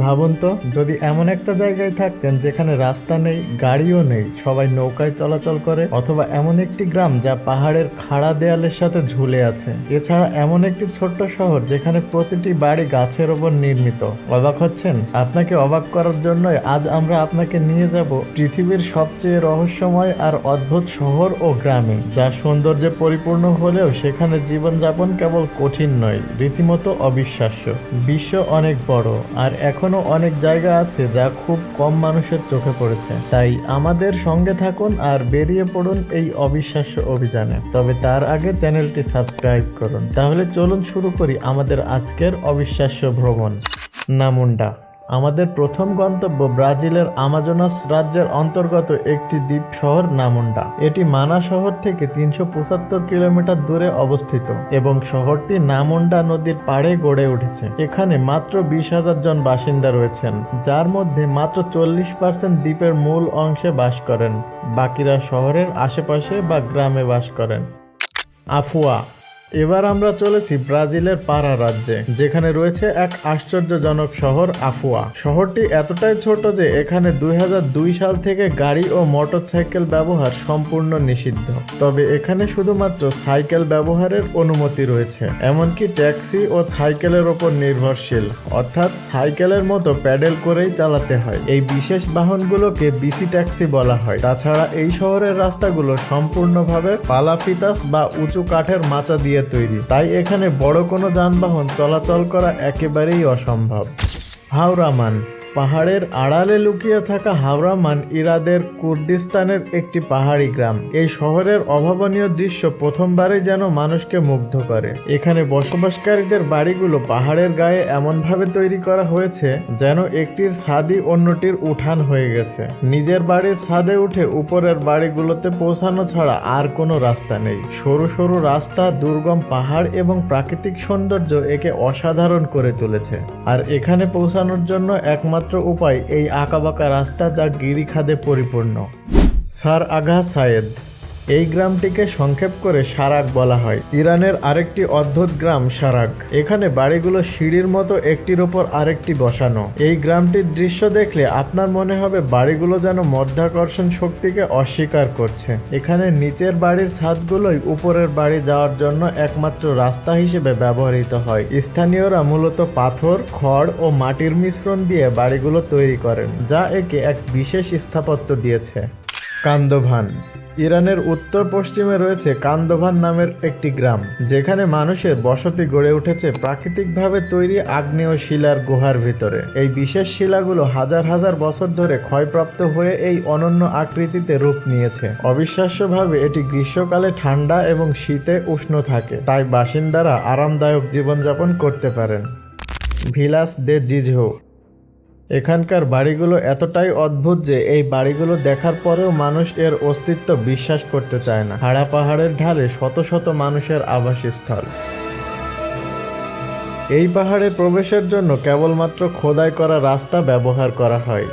ভাবুন তো, যদি এমন একটা জায়গায় থাকতেন যেখানে রাস্তা নেই, গাড়িও নেই, সবাই নৌকায় চলাচল করে, অথবা এমন একটি গ্রাম যা পাহাড়ের খাড়া দেয়ালের সাথে ঝুলে আছে। এছাড়া এমন একটি ছোট্ট শহর যেখানে প্রতিটি বাড়ি গাছের ওপর নির্মিত। অবাক হচ্ছেন? আপনাকে অবাক করার জন্যই আজ আমরা আপনাকে নিয়ে যাব পৃথিবীর সবচেয়ে রহস্যময় আর অদ্ভুত শহর ও গ্রামে যা সৌন্দর্যে পরিপূর্ণ হলেও সেখানে জীবনযাপন কেবল কঠিন নয়, রীতিমতো অবিশ্বাস্য। বিশ্ব অনেক বড়, আর এখনও অনেক জায়গা আছে যা খুব কম মানুষের চোখে পড়েছে। তাই আমাদের সঙ্গে থাকুন আর বেরিয়ে পড়ুন এই অবিশ্বাস্য অভিযানে। তবে তার আগে চ্যানেলটি সাবস্ক্রাইব করুন। তাহলে চলুন শুরু করি আমাদের আজকের অবিশ্বাস্য ভ্রমণ। নামুন্ডা। আমাদের প্রথম গন্তব্য ব্রাজিলের আমাজোনাস রাজ্যের অন্তর্গত একটি দ্বীপ শহর নামুন্ডা। এটি মানা শহর থেকে তিনশো পঁচাত্তর কিলোমিটার দূরে অবস্থিত এবং শহরটি নামুন্ডা নদীর পাড়ে গড়ে উঠেছে। এখানে মাত্র বিশ হাজার জন বাসিন্দা রয়েছেন, যার মধ্যে মাত্র চল্লিশ পার্সেন্ট দ্বীপের মূল অংশে বাস করেন। বাকিরা শহরের আশেপাশে বা গ্রামে বাস করেন। আফুয়া এবার আমরা চলেছি ব্রাজিলের পারা রাজ্যে, যেখানে রয়েছে এক আশ্চর্যজনক শহর, আফুয়া। শহরটি এতটাই ছোট যে এখানে দুই হাজার দুই সাল থেকে গাড়ি ও মোটরসাইকেল ব্যবহার সম্পূর্ণ নিষিদ্ধ। তবে এখানে শুধুমাত্র সাইকেল ব্যবহারের অনুমতি রয়েছে, এমনকি ট্যাক্সি ও সাইকেলের ওপর নির্ভরশীল। অর্থাৎ সাইকেলের মতো প্যাডেল করেই চালাতে হয়। এই বিশেষ বাহনগুলোকে বিসি ট্যাক্সি বলা হয়। তাছাড়া এই শহরের রাস্তাগুলো সম্পূর্ণভাবে পালাফিতাস বা উঁচু কাঠের মাচা দিয়ে তৈরি। তাই এখানে বড় কোনো যানবাহন চলাচল করা একেবারেই অসম্ভব। হাওড়ামান পাহাড়ের আড়ালে লুকিয়ে থাকা হাওড়ামান ইরাদের কুর্দিস্তানের একটি পাহাড়ি গ্রাম। এই শহরের অভাবনীয় দৃশ্য প্রথমবারই যেন মানুষকে মুগ্ধ করে। এখানে বসবাসকারীদের বাড়িগুলো পাহাড়ের গায়ে এমনভাবে তৈরি করা হয়েছে যেন একটির ছাদই অন্যটির উঠান হয়ে গেছে। নিজের বাড়ির ছাদে উঠে উপরের বাড়িগুলোতে পৌঁছানো ছাড়া আর কোনো রাস্তা নেই। সরু সরু রাস্তা, দুর্গম পাহাড় এবং প্রাকৃতিক সৌন্দর্য একে অসাধারণ করে তুলেছে। আর এখানে পৌঁছানোর জন্য একমাত্র উপায় এই আঁকাবাঁকা রাস্তা যা গিরিখাদে পরিপূর্ণ। সার আঘা সায়েদ। এই গ্রামটিকে সংক্ষেপ করে সারাক বলা হয়। ইরানের আরেকটি অদ্ভুত গ্রাম সারাক এখানে বাড়িগুলো সিঁড়ির মতো একটির ওপর আরেকটি বসানো। এই গ্রামটির দৃশ্য দেখলে আপনার মনে হবে বাড়িগুলো যেন মধ্যাকর্ষণ শক্তিকে অস্বীকার করছে। এখানে নিচের বাড়ির ছাদগুলোই উপরের বাড়ি যাওয়ার জন্য একমাত্র রাস্তা হিসেবে ব্যবহৃত হয়। স্থানীয়রা মূলত পাথর, খড় ও মাটির মিশ্রণ দিয়ে বাড়িগুলো তৈরি করেন, যা একে এক বিশেষ স্থাপত্য দিয়েছে। কান্দভান ইরানের উত্তর পশ্চিমে রয়েছে কান্দোভান নামের একটি গ্রাম, যেখানে মানুষের বসতি গড়ে উঠেছে প্রাকৃতিকভাবে তৈরি আগ্নেয় শিলার গুহার ভিতরে। এই বিশেষ শিলাগুলো হাজার হাজার বছর ধরে ক্ষয়প্রাপ্ত হয়ে এই অনন্য আকৃতিতে রূপ নিয়েছে। অবিশ্বাস্যভাবে এটি গ্রীষ্মকালে ঠান্ডা এবং শীতে উষ্ণ থাকে, তাই বাসিন্দারা আরামদায়ক জীবনযাপন করতে পারেন। ভিলাস দে জিঝো এখানকার বাড়িগুলো এতটাই অদ্ভুত যে এই বাড়িগুলো দেখার পরেও মানুষ এর অস্তিত্ব বিশ্বাস করতে চায় না। হাড়া পাহাড়ের ঢালে শত শত মানুষের আবাসস্থল। এই পাহাড়ে প্রবেশের জন্য কেবলমাত্র খোদাই করা রাস্তা ব্যবহার করা হয়।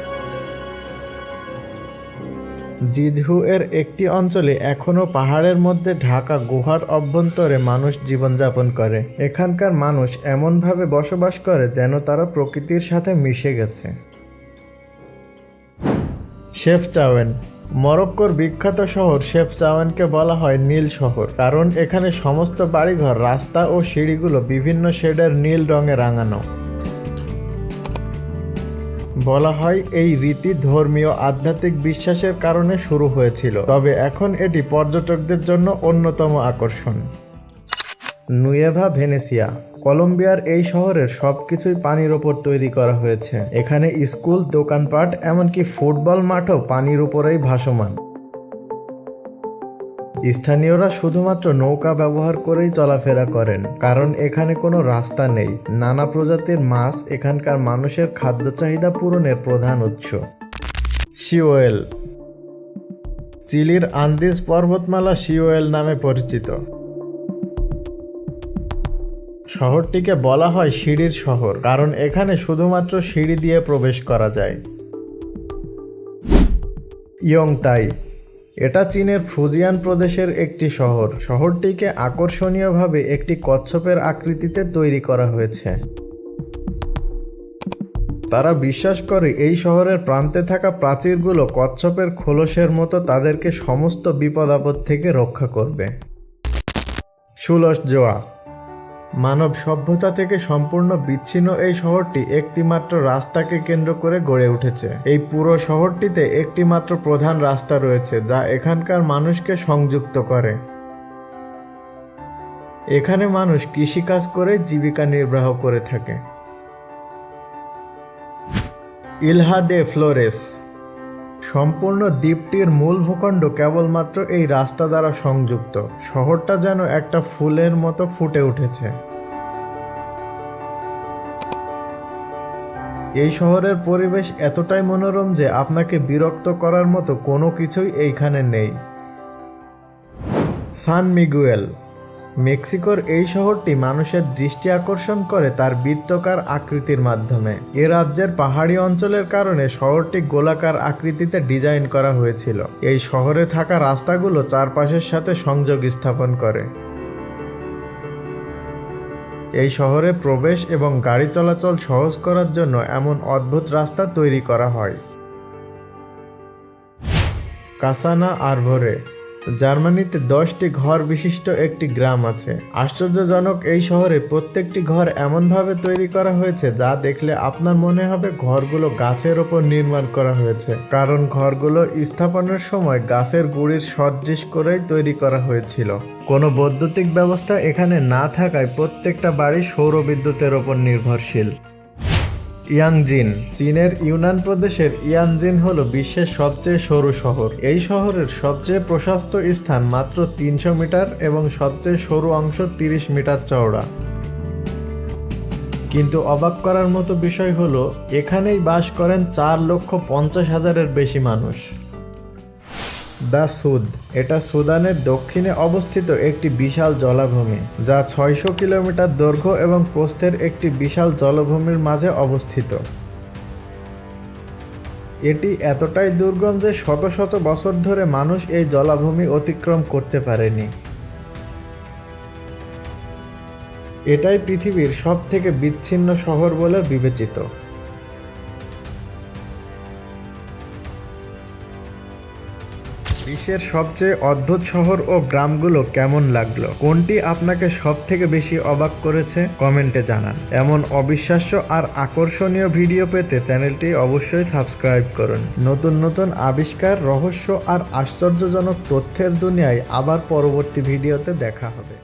জিজহু এর একটি অঞ্চলে এখনও পাহাড়ের মধ্যে ঢাকা গুহার অভ্যন্তরে মানুষ জীবনযাপন করে। এখানকার মানুষ এমনভাবে বসবাস করে যেন তারা প্রকৃতির সাথে মিশে গেছে। Chefchaouen. মরক্কোর বিখ্যাত শহর শেফ চাওয়েনকে বলা হয় নীল শহর, কারণ এখানে সমস্ত বাড়িঘর, রাস্তা ও সিঁড়িগুলো বিভিন্ন শেডের নীল রঙে রাঙানো। বলা হয়, এই রীতি ধর্মীয় আধ্যাত্মিক বিশ্বাসের কারণে শুরু হয়েছিল। তবে এখন এটি পর্যটকদের জন্য অন্যতম আকর্ষণ। Nueva, Venecia. কলম্বিয়ার এই শহরের সব কিছুই পানির ওপর তৈরি করা হয়েছে। এখানে স্কুল, দোকানপাট, এমনকি ফুটবল মাঠও পানির উপরেই ভাসমান। স্থানীয়রা শুধুমাত্র নৌকা ব্যবহার করেই চলাফেরা করেন, কারণ এখানে কোনো রাস্তা নেই। নানা প্রজাতির মাছ এখানকার মানুষের খাদ্য চাহিদা পূরণের প্রধান উৎস। শিওয়েল চিলির আন্দিজ পর্বতমালা শিওয়েল নামে পরিচিত। শহরটিকে বলা হয় সিঁড়ির শহর, কারণ এখানে শুধুমাত্র সিঁড়ি দিয়ে প্রবেশ করা যায়। ইয়ংতাই এটা চীনের ফুজিয়ান প্রদেশের একটি শহর। শহরটিকে আকর্ষণীয়ভাবে একটি কচ্ছপের আকৃতিতে তৈরি করা হয়েছে। তারা বিশ্বাস করে এই শহরের প্রান্তে থাকা প্রাচীরগুলো কচ্ছপের খোলসের মতো তাদেরকে সমস্ত বিপদ আপদ থেকে রক্ষা করবে। সুলস জোয়া। মানব সভ্যতা থেকে সম্পূর্ণ বিচ্ছিন্ন এই শহরটি একটিমাত্র রাস্তাকে কেন্দ্র করে গড়ে উঠেছে। এই পুরো শহরটিতে একটিমাত্র প্রধান রাস্তা রয়েছে, যা এখানকার মানুষকে সংযুক্ত করে। এখানে মানুষ কৃষিকাজ করে, জীবিকা নির্বাহ করে থাকে। ইলহা ডে ফ্লোরেস সম্পূর্ণ দ্বীপটির মূল ভূখণ্ড কেবলমাত্র এই রাস্তা দ্বারা সংযুক্ত। শহরটা যেন একটা ফুলের মতো ফুটে উঠেছে। এই শহরের পরিবেশ এতটাই মনোরম যে আপনাকে বিরক্ত করার মতো কোনো কিছুই এইখানে নেই। সান মিগুয়েল মেক্সিকোর এই শহরটি মানুষের দৃষ্টি আকর্ষণ করে তার বৃত্তকার আকৃতির মাধ্যমে। এ রাজ্যের পাহাড়ি অঞ্চলের কারণে শহরটি গোলাকার আকৃতিতে ডিজাইন করা হয়েছিল। এই শহরে থাকা রাস্তাগুলো চারপাশের সাথে সংযোগ স্থাপন করে। এই শহরে প্রবেশ এবং গাড়ি চলাচল সহজ করার জন্য এমন অদ্ভুত রাস্তা তৈরি করা হয়। কাসানা আরভরে জার্মানিতে দশটি ঘর বিশিষ্ট একটি গ্রাম আছে। আশ্চর্যজনক এই শহরে প্রত্যেকটি ঘর এমনভাবে তৈরি করা হয়েছে যা দেখলে আপনার মনে হবে ঘরগুলো গাছের ওপর নির্মাণ করা হয়েছে। কারণ ঘরগুলো স্থাপনের সময় গাছের গুড়ির সদৃশ করেই তৈরি করা হয়েছিল। কোনো বৈদ্যুতিক ব্যবস্থা এখানে না থাকায় প্রত্যেকটা বাড়ি সৌর বিদ্যুতের ওপর নির্ভরশীল। ইয়াংজিন চীনের ইউনান প্রদেশের ইয়াংজিন হল বিশ্বের সবচেয়ে সরু শহর। এই শহরের সবচেয়ে প্রশস্ত স্থান মাত্র তিনশো মিটার এবং সবচেয়ে সরু অংশ তিরিশ মিটার চওড়া। কিন্তু অবাক করার মতো বিষয় হলো, এখানেই বাস করেন চার লক্ষ পঞ্চাশ হাজারের বেশি মানুষ। দ্য সুদ। এটা সুদানের দক্ষিণে অবস্থিত একটি বিশাল জলাভূমি, যা ছয়শো কিলোমিটার দৈর্ঘ্য এবং প্রস্থের একটি বিশাল জলভূমির মাঝে অবস্থিত। এটি এতটাই দুর্গম যে শত শত বছর ধরে মানুষ এই জলাভূমি অতিক্রম করতে পারেনি। এটাই পৃথিবীর সব থেকে বিচ্ছিন্ন শহর বলে বিবেচিত। বিশ্বের সবচেয়ে অদ্ভুত শহর ও গ্রামগুলো কেমন লাগল? কোনটি আপনাকে সব থেকে বেশি অবাক করেছে? কমেন্টে জানান। এমন অবিশ্বাস্য আর আকর্ষণীয় ভিডিও পেতে চ্যানেলটি অবশ্যই সাবস্ক্রাইব করুন। নতুন নতুন আবিষ্কার, রহস্য আর আশ্চর্যজনক তথ্যের দুনিয়ায় আবার পরবর্তী ভিডিওতে দেখা হবে।